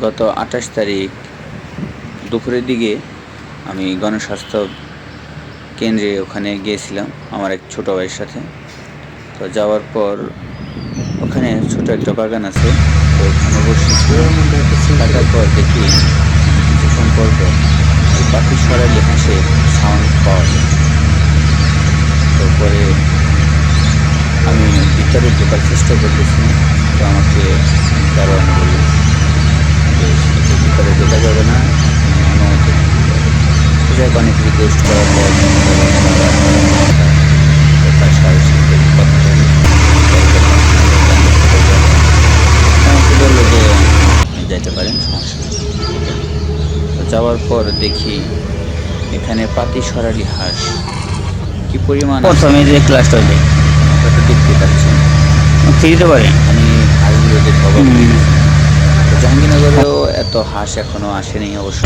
গত আঠাশ তারিখ দুপুরের দিকে আমি গণস্বাস্থ্য কেন্দ্রে ওখানে গিয়েছিলাম আমার এক ছোটো ভাইয়ের সাথে। তো যাওয়ার পর ওখানে ছোট একটা বাগান আছে, তো ওখানে বসেছি থাকার পর দেখি কিছুক্ষণ সম্পর্ক। পাখি সরালি হাসে সাউন্ড পাওয়া যায়। তো পরে আমি ভিতরে ঢোকার চেষ্টা করতেছি তো আমাকে তো অনেক রিকোয়েস্ট করার পর তার সাথে সাথে কথা বলি। আমাকে বলল যে যাইতে পারেন সমস্যা তো যাওয়ার পর দেখি এখানে পাতি সরালি হাঁস। কি পরিমাণ প্রথমে যে ক্লাসটা আপনারা তো দেখতে পাচ্ছেন ফ্রিতে পারে? আমি হাঁসগুলো হয়ে জাহাঙ্গীরনগরেও এত হাঁস এখনও আসেনি অবশ্য।